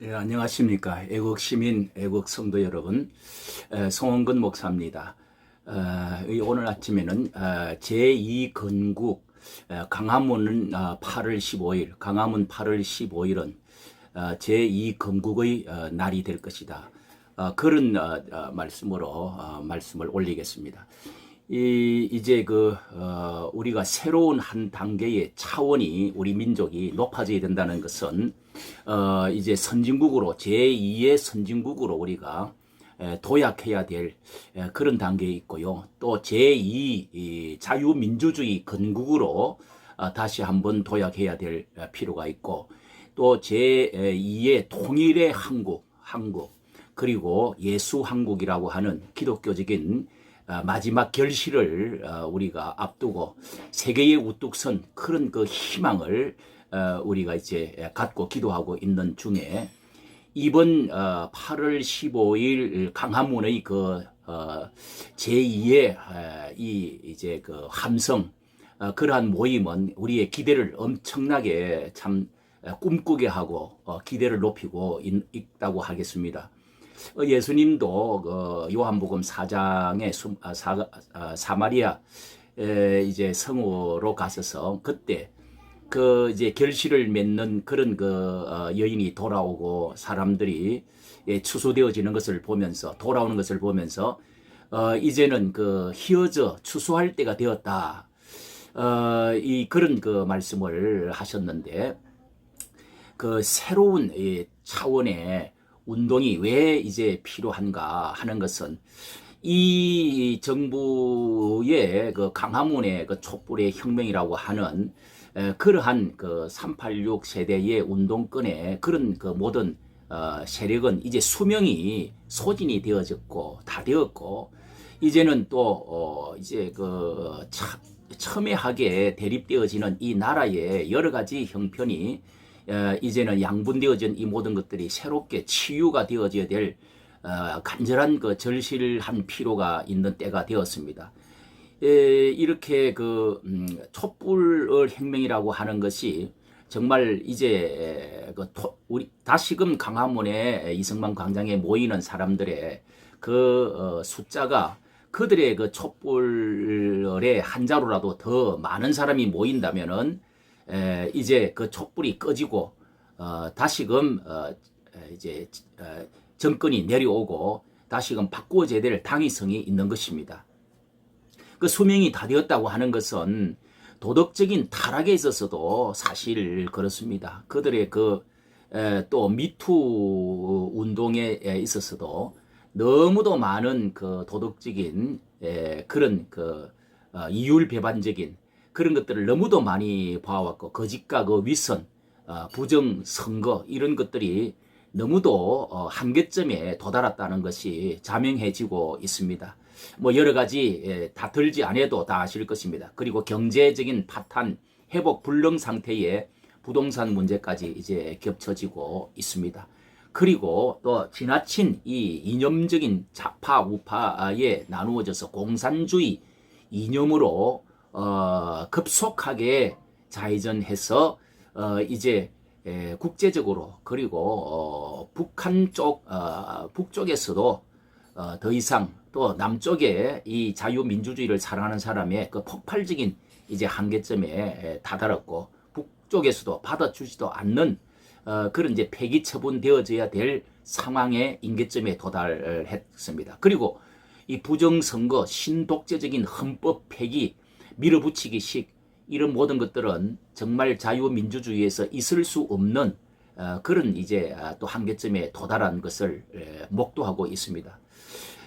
예, 안녕하십니까. 애국 시민, 애국 성도 여러분. 에, 송원근 목사입니다. 어, 이 오늘 아침에는 어, 제2건국 어, 강화문은 어, 8월 15일, 강화문 8월 15일은 어, 제2건국의 어, 날이 될 것이다. 어, 그런 어, 어, 말씀으로 어, 말씀을 올리겠습니다. 이, 이제 그, 어, 우리가 새로운 한 단계의 차원이 우리 민족이 높아져야 된다는 것은, 어, 이제 선진국으로, 제2의 선진국으로 우리가 에, 도약해야 될 에, 그런 단계에 있고요. 또 제2 이 자유민주주의 건국으로 어, 다시 한번 도약해야 될 어, 필요가 있고, 또 제2의 통일의 한국, 한국, 그리고 예수 한국이라고 하는 기독교적인 어, 마지막 결실을 어, 우리가 앞두고 세계에 우뚝 선 그런 그 희망을 어, 우리가 이제 갖고 기도하고 있는 중에 이번 8월 15일 강화문의 그 제2의 이 이제 그 함성 그러한 모임은 우리의 기대를 엄청나게 참 꿈꾸게 하고 기대를 높이고 있다고 하겠습니다. 어, 예수님도 그 요한복음 4장의 아, 사, 아, 사마리아 이제 성으로 가셔서 그때 그 이제 결실을 맺는 그런 그 어, 여인이 돌아오고 사람들이 예, 추수되어지는 것을 보면서 돌아오는 것을 보면서 어 이제는 그 희어져 추수할 때가 되었다. 어 이 그런 그 말씀을 하셨는데 그 새로운 이 차원의 운동이 왜 이제 필요한가 하는 것은 이 정부의 그 강화문의 그 촛불의 혁명이라고 하는 그러한 그 386 세대의 운동권의 그런 그 모든 어, 세력은 이제 수명이 소진이 되어졌고 다 되었고 이제는 또 어, 이제 그 차, 첨예하게 대립되어지는 이 나라의 여러 가지 형편이 어, 이제는 양분되어진 이 모든 것들이 새롭게 치유가 되어져야 될 어, 간절한 그 절실한 필요가 있는 때가 되었습니다. 이렇게 그 음, 촛불 혁명이라고 하는 것이 정말 이제 그 우리 다시금 강화문에 이승만 광장에 모이는 사람들의 그 어, 숫자가 그들의 그 촛불의 한 자루라도 더 많은 사람이 모인다면은 에, 이제 그 촛불이 꺼지고 어, 다시금 어, 이제 어, 정권이 내려오고 다시금 바꾸어져야 될 당위성이 있는 것입니다. 그 수명이 다 되었다고 하는 것은 도덕적인 타락에 있어서도 사실 그렇습니다. 그들의 그 또 미투 운동에 있어서도 너무도 많은 그 도덕적인 에, 그런 그 어, 이율 배반적인 그런 것들을 너무도 많이 봐왔고 거짓과 그 윗선, 어, 부정 선거 이런 것들이 너무도 어, 한계점에 도달했다는 것이 자명해지고 있습니다. 뭐 여러 가지 예, 다 들지 않아도 다 아실 것입니다. 그리고 경제적인 파탄, 회복 불능 상태에 부동산 문제까지 이제 겹쳐지고 있습니다. 그리고 또 지나친 이 이념적인 좌파 우파에 나누어져서 공산주의 이념으로 어, 급속하게 좌회전해서 어, 이제 에, 국제적으로 그리고 어, 북한 쪽 어, 북쪽에서도 어, 더 이상 또 남쪽에 이 자유민주주의를 사랑하는 사람의 그 폭발적인 이제 한계점에 다다랐고 북쪽에서도 받아주지도 않는 어, 그런 이제 폐기 처분되어져야 될 상황의 임계점에 도달했습니다. 그리고 이 부정선거, 신독재적인 헌법 폐기, 밀어붙이기식 이런 모든 것들은 정말 자유민주주의에서 있을 수 없는 어, 그런 이제 아, 또 한계점에 도달한 것을 에, 목도하고 있습니다.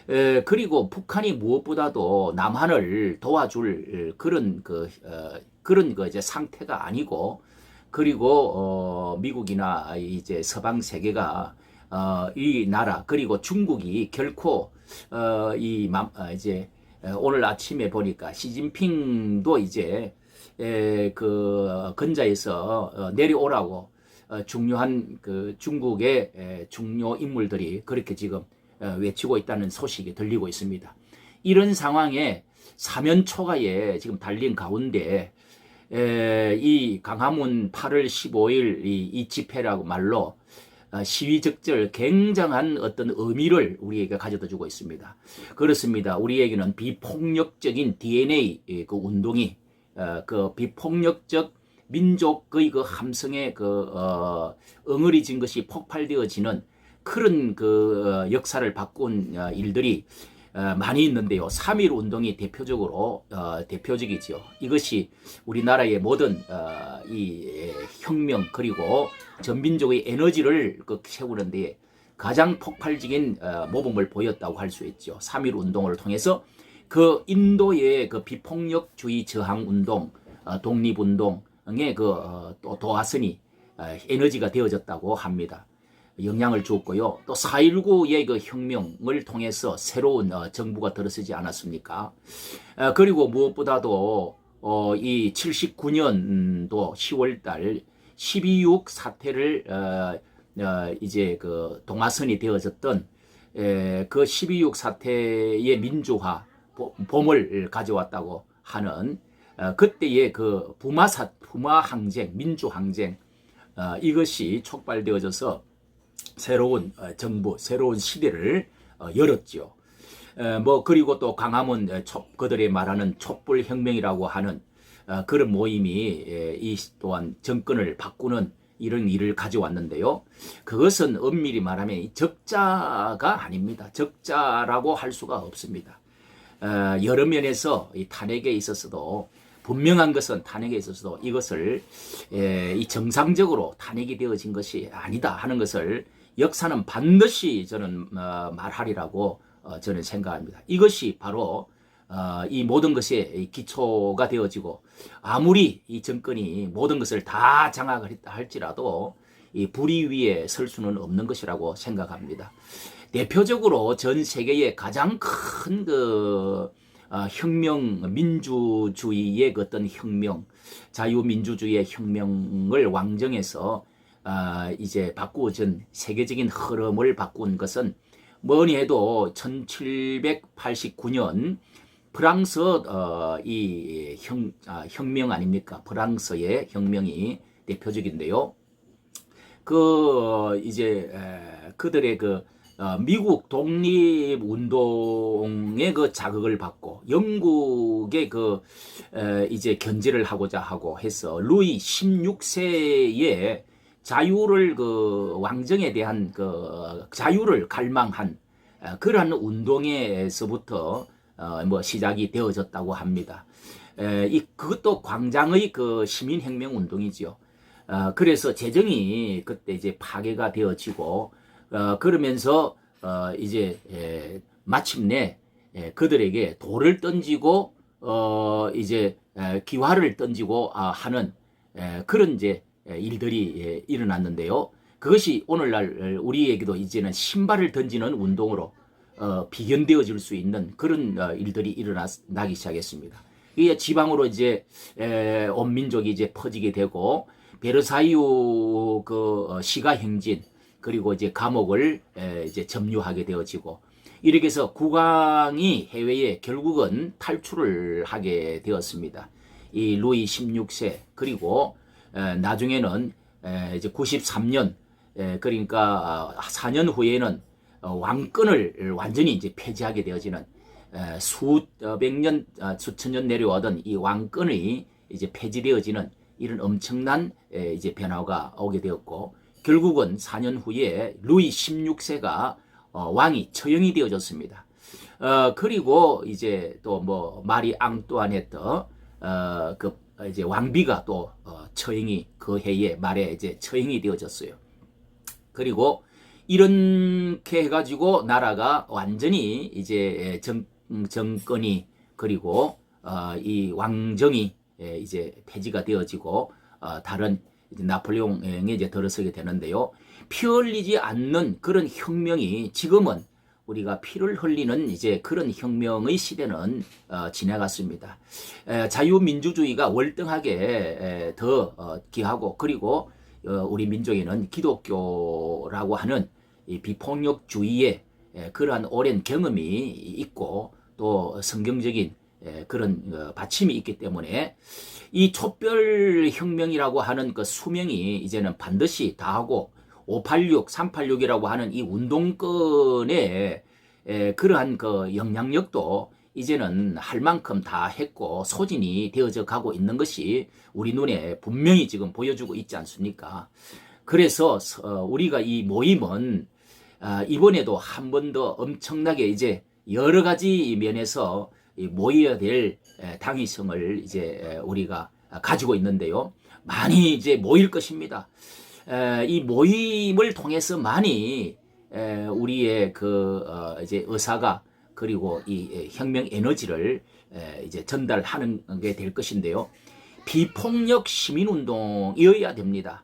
에, 그리고 북한이 무엇보다도 남한을 도와줄 그런 그 어, 그런 그 이제 상태가 아니고 그리고 어, 미국이나 이제 서방 세계가 어, 이 나라 그리고 중국이 결코 어, 이 맘, 어, 이제 오늘 아침에 보니까 시진핑도 이제 에, 그 근자에서 어, 내려오라고 어, 중요한 그 중국의 에, 중요 인물들이 그렇게 지금 어, 외치고 있다는 소식이 들리고 있습니다. 이런 상황에 사면 초가에 지금 달린 가운데 에, 이 강화문 8월 15일 이, 이 집회라고 말로 어, 시위적절 굉장한 어떤 의미를 우리에게 가져다 주고 있습니다. 그렇습니다. 우리에게는 비폭력적인 DNA 그 운동이 어, 그 비폭력적 민족의 그 함성에 그 어, 응어리진 것이 폭발되어지는 그런 그 어, 역사를 바꾼 어, 일들이 어, 많이 있는데요. 3.1 운동이 대표적으로 어, 대표적이죠. 이것이 우리나라의 모든 어, 이 혁명 그리고 전민족의 에너지를 그 세우는데 가장 폭발적인 어, 모범을 보였다고 할 수 있죠. 3.1 운동을 통해서 그 인도의 그 비폭력주의 저항 운동, 어, 독립 운동의 그 도화선이 어, 에너지가 되어졌다고 합니다. 영향을 주었고요. 또 4.19의 그 혁명을 통해서 새로운 어, 정부가 들어서지 않았습니까? 어, 그리고 무엇보다도 어, 이 79년도 10월달 12.6 사태를 이제 그 동화선이 되어졌던 에, 그12.6 사태의 민주화 보- 봄을 가져왔다고 하는 어, 그때의 그 부마 사 부마 항쟁 민주 항쟁 어, 이것이 촉발되어져서 새로운 어, 정부, 새로운 시대를 어, 열었죠. 에, 뭐 그리고 또 촛- 그들이 말하는 촛불 혁명이라고 하는 어, 그런 모임이 에, 이 또한 정권을 바꾸는 이런 일을 가져왔는데요. 그것은 엄밀히 말하면 이 적자가 아닙니다. 적자라고 할 수가 없습니다. 어, 여러 면에서 이 탄핵에 있어서도 분명한 것은 탄핵에 있어서도 이것을 에, 이 정상적으로 탄핵이 되어진 것이 아니다 하는 것을 역사는 반드시 저는 어, 말하리라고 어, 저는 생각합니다. 이것이 바로 어, 이 모든 것의 이 기초가 되어지고 아무리 이 정권이 모든 것을 다 장악을 할지라도 이 불의 위에 설 수는 없는 것이라고 생각합니다. 대표적으로 전 세계의 가장 큰그 혁명 민주주의의 그 어떤 혁명 자유민주주의의 혁명을 왕정에서 아, 이제 바꾸어진 세계적인 흐름을 바꾼 것은 뭐니 해도 1789년 프랑스 어, 이 혁, 아, 혁명 아닙니까? 프랑스의 혁명이 대표적인데요. 그 이제 에, 그들의 그 어, 미국 독립 운동의 그 자극을 받고 영국의 그 에, 이제 견제를 하고자 하고 해서 루이 16세의 자유를 그 왕정에 대한 그 자유를 갈망한 어, 그러한 운동에서부터 어, 뭐 시작이 되어졌다고 합니다. 에, 이 그것도 광장의 그 시민혁명 운동이지요. 어, 그래서 재정이 그때 이제 파괴가 되어지고 어, 그러면서 어, 이제 에, 마침내 에, 그들에게 돌을 던지고 어, 이제 에, 기화를 던지고 아, 하는 에, 그런 이제 에, 일들이 에, 일어났는데요. 그것이 오늘날 우리에게도 이제는 신발을 던지는 운동으로 어, 비견되어질 수 있는 그런 어, 일들이 일어나기 시작했습니다. 이게 지방으로 이제 에, 온 민족이 이제 퍼지게 되고 베르사유 그 어, 시가 행진 그리고 이제 감옥을 에, 이제 점유하게 되어지고 이렇게 해서 국왕이 해외에 결국은 탈출을 하게 되었습니다. 이 루이 16세 그리고 에, 나중에는 에, 이제 93년 에, 그러니까 아, 4년 후에는 어, 왕권을 완전히 이제 폐지하게 되어지는 에, 수백 년, 아, 수천 년 내려오던 이 왕권이 이제 폐지되어지는 이런 엄청난 에, 이제 변화가 오게 되었고 결국은 4년 후에 루이 16세가 어, 왕이 처형이 되어졌습니다. 어, 그리고 이제 또 뭐 마리 앙뚜아네트 어, 그 이제 왕비가 또 어, 처형이 그 해에 말에 이제 처형이 되어졌어요. 그리고 이렇게 해가지고 나라가 완전히 이제 정, 정권이 그리고 어, 이 왕정이 예, 이제 폐지가 되어지고 어, 다른 나폴레옹에 이제 들어서게 되는데요. 피 흘리지 않는 그런 혁명이 지금은 우리가 피를 흘리는 이제 그런 혁명의 시대는 어, 지나갔습니다. 에, 자유민주주의가 월등하게 에, 더 어, 기하고 그리고 어, 우리 민족에는 기독교라고 하는 이 비폭력주의의 에, 그러한 오랜 경험이 있고 또 성경적인 에, 그런 어, 받침이 있기 때문에 이 촛별 혁명이라고 하는 그 수명이 이제는 반드시 다하고 586, 386이라고 하는 이 운동권의 에, 그러한 그 영향력도 이제는 할 만큼 다 했고 소진이 되어져 가고 있는 것이 우리 눈에 분명히 지금 보여주고 있지 않습니까? 그래서 어, 우리가 이 모임은 아, 이번에도 한 번 더 엄청나게 이제 여러 가지 면에서 이 모여야 될 에, 당위성을 이제 에, 우리가 가지고 있는데요. 많이 이제 모일 것입니다. 에, 이 모임을 통해서 많이 에, 우리의 그 어, 이제 의사가 그리고 이 에, 혁명 에너지를 에, 이제 전달하는 게 될 것인데요. 비폭력 시민운동이어야 됩니다.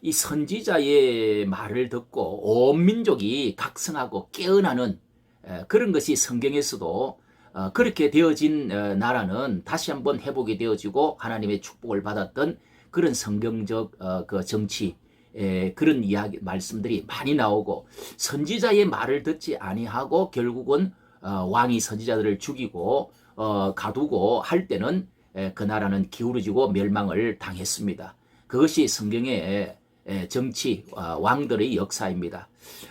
이 선지자의 말을 듣고 온 민족이 각성하고 깨어나는 에, 그런 것이 성경에서도 어, 그렇게 되어진 어, 나라는 다시 한번 회복이 되어지고 하나님의 축복을 받았던 그런 성경적 어, 그 정치 에, 그런 이야기 말씀들이 많이 나오고 선지자의 말을 듣지 아니하고 결국은 어, 왕이 선지자들을 죽이고 어, 가두고 할 때는 에, 그 나라는 기울어지고 멸망을 당했습니다. 그것이 성경의 에, 정치 어, 왕들의 역사입니다.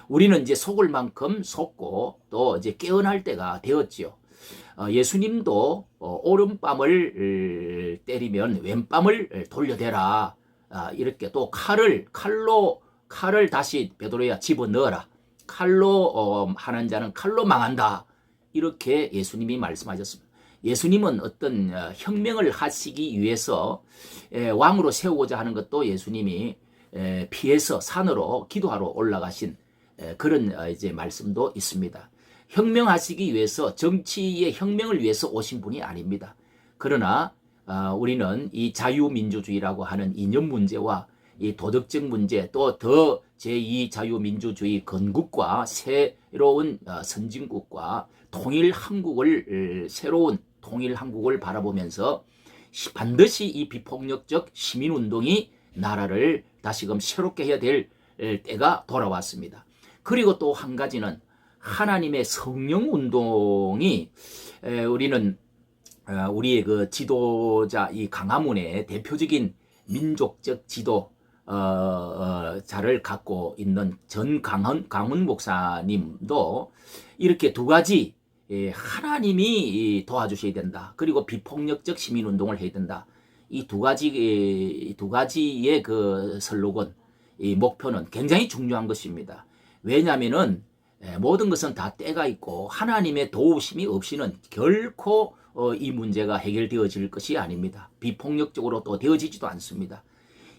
우리는 이제 속을 만큼 속고 또 이제 깨어날 때가 되었지요. 어, 예수님도 어, 오른밤을 을, 때리면 왼밤을 돌려대라. 아, 이렇게 또 칼을 칼로 칼을 다시 베드로야 집어 넣어라. 칼로 어, 하는 자는 칼로 망한다. 이렇게 예수님이 말씀하셨습니다. 예수님은 어떤 어, 혁명을 하시기 위해서 에, 왕으로 세우고자 하는 것도 예수님이 에, 피해서 산으로 기도하러 올라가신 에, 그런 어, 이제 말씀도 있습니다. 혁명하시기 위해서 정치의 혁명을 위해서 오신 분이 아닙니다. 그러나 어, 우리는 이 자유민주주의라고 하는 이념 문제와 이 도덕적 문제 또 더 제2 자유민주주의 건국과 새로운 어, 선진국과 통일 한국을 새로운 통일 한국을 바라보면서 반드시 이 비폭력적 시민운동이 나라를 다시금 새롭게 해야 될 때가 돌아왔습니다. 그리고 또 한 가지는 하나님의 성령 운동이 우리는 어, 우리의 그 지도자 이 강화문의 대표적인 민족적 지도 어, 어, 자를 갖고 있는 전 강훈 강훈 목사님도 이렇게 두 가지 예, 하나님이 도와주셔야 된다. 그리고 비폭력적 시민 운동을 해야 된다. 이 두 가지 이 두 가지의 그 슬로건 이 목표는 굉장히 중요한 것입니다. 왜냐하면은 예, 모든 것은 다 때가 있고 하나님의 도우심이 없이는 결코 어, 이 문제가 해결되어질 것이 아닙니다. 비폭력적으로 또 되어지지도 않습니다.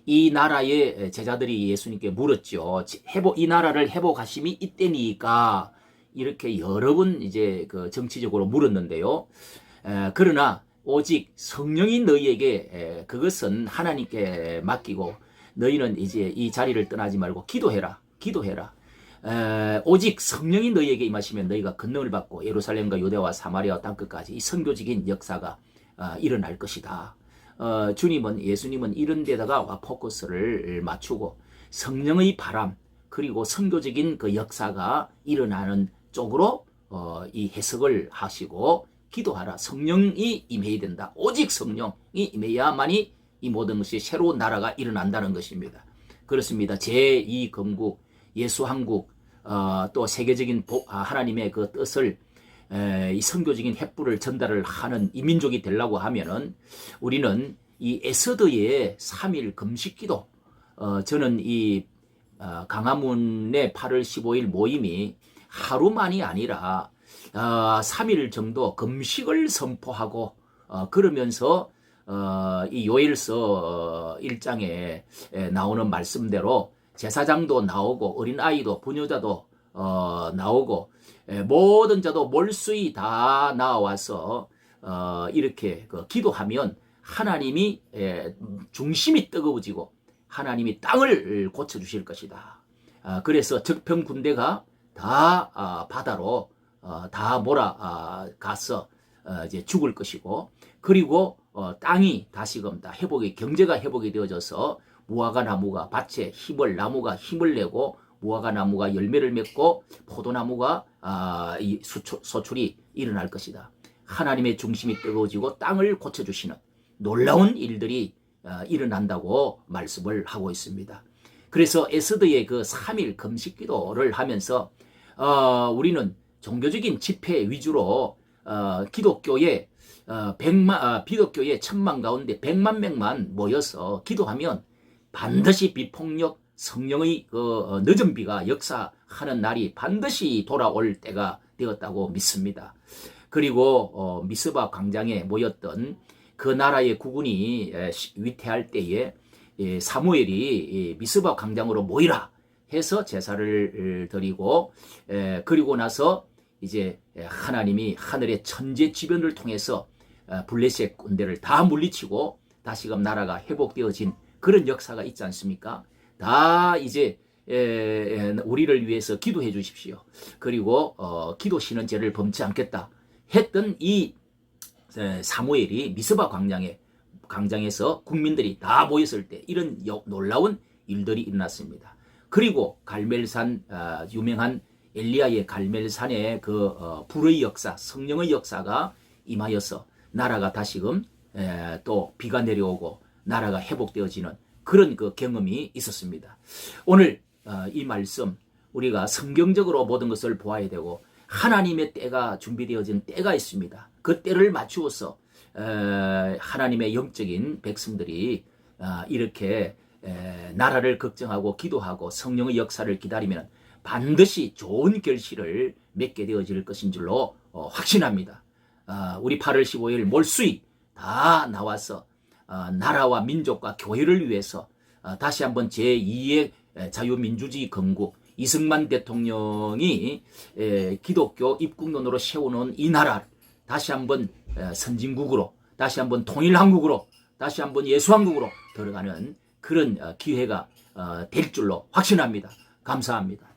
이 나라의 제자들이 예수님께 물었죠. 회복, 이 나라를 회복하심이 이때니까 이렇게 여러 번 이제 그 정치적으로 물었는데요. 에, 그러나 오직 성령이 너희에게 에, 그것은 하나님께 맡기고 너희는 이제 이 자리를 떠나지 말고 기도해라. 기도해라. 에, 오직 성령이 너희에게 임하시면 너희가 권능을 받고 예루살렘과 유대와 사마리아와 땅끝까지 이 선교적인 역사가 어, 일어날 것이다. 어, 주님은 예수님은 이런 데다가 포커스를 맞추고 성령의 바람 그리고 선교적인 그 역사가 일어나는 쪽으로 어, 이 해석을 하시고 기도하라 성령이 임해야 된다. 오직 성령이 임해야만이 이 모든 것이 새로운 나라가 일어난다는 것입니다. 그렇습니다. 제2 건국 예수 한국 어, 또 세계적인 보, 아, 하나님의 그 뜻을 에, 이 선교적인 횃불을 전달을 하는 이민족이 되려고 하면은 우리는 이 에서드의 3일 금식기도 어, 저는 이 어, 강화문의 8월 15일 모임이 하루만이 아니라 어, 3일 정도 금식을 선포하고 어, 그러면서 어, 이 요일서 1장에 나오는 말씀대로 제사장도 나오고 어린아이도 부녀자도 어, 나오고 에, 모든 자도 몰수히 다 나와서 어, 이렇게 그 기도하면 하나님이 에, 중심이 뜨거워지고 하나님이 땅을 고쳐 주실 것이다. 아, 그래서 적평 군대가 다 아, 바다로 어, 다 몰아 아, 어, 이제 죽을 것이고 그리고 어, 땅이 다시금 다 회복이 경제가 회복이 되어져서 무화과 나무가 밭에 힘을 나무가 힘을 내고 무화과 나무가 열매를 맺고 포도나무가 아, 이 수초, 소출이 일어날 것이다. 하나님의 중심이 뜨거워지고 땅을 고쳐주시는 놀라운 일들이 아, 일어난다고 말씀을 하고 있습니다. 그래서 에스더의 그 3일 금식 기도를 하면서 어, 우리는 종교적인 집회 위주로 어, 기독교의 어, 백만 아, 기독교의 천만 가운데 백만 명만 모여서 기도하면 반드시 비폭력 성령의 그 어, 늦은 비가 역사하는 날이 반드시 돌아올 때가 되었다고 믿습니다. 그리고 어, 미스바 광장에 모였던 그 나라의 국군이 위태할 때에 예, 사무엘이 이 미스바 광장으로 모이라 해서 제사를 드리고 에, 그리고 나서 이제 하나님이 하늘의 천재 지변을 통해서 어, 블레셋 군대를 다 물리치고 다시금 나라가 회복되어진 그런 역사가 있지 않습니까? 다 이제 에, 에, 우리를 위해서 기도해 주십시오. 그리고 어, 기도 씨는 죄를 범치 않겠다 했던 이 에, 사무엘이 미스바 광장에 광장에서 국민들이 다 모였을 때 이런 여- 놀라운 일들이 일어났습니다. 그리고 갈멜산 아, 유명한 엘리야의 갈멜산의 그 어, 불의 역사, 성령의 역사가 임하여서 나라가 다시금 에, 또 비가 내려오고 나라가 회복되어지는 그런 그 경험이 있었습니다. 오늘 어, 이 말씀 우리가 성경적으로 모든 것을 보아야 되고 하나님의 때가 준비되어진 때가 있습니다. 그 때를 맞추어서 에, 하나님의 영적인 백성들이 아, 이렇게 에, 나라를 걱정하고 기도하고 성령의 역사를 기다리면 반드시 좋은 결실을 맺게 되어질 것인 줄로 어, 확신합니다. 아, 우리 8월 15일 몰수이 다 나와서 아, 나라와 민족과 교회를 위해서 아, 다시 한번 제2의 자유민주주의 건국 이승만 대통령이 에, 기독교 입국론으로 세우는 이 나라를 다시 한번 에, 선진국으로 다시 한번 통일한국으로 다시 한번 예수한국으로 들어가는 그런 어, 기회가 어, 될 줄로 확신합니다. 감사합니다.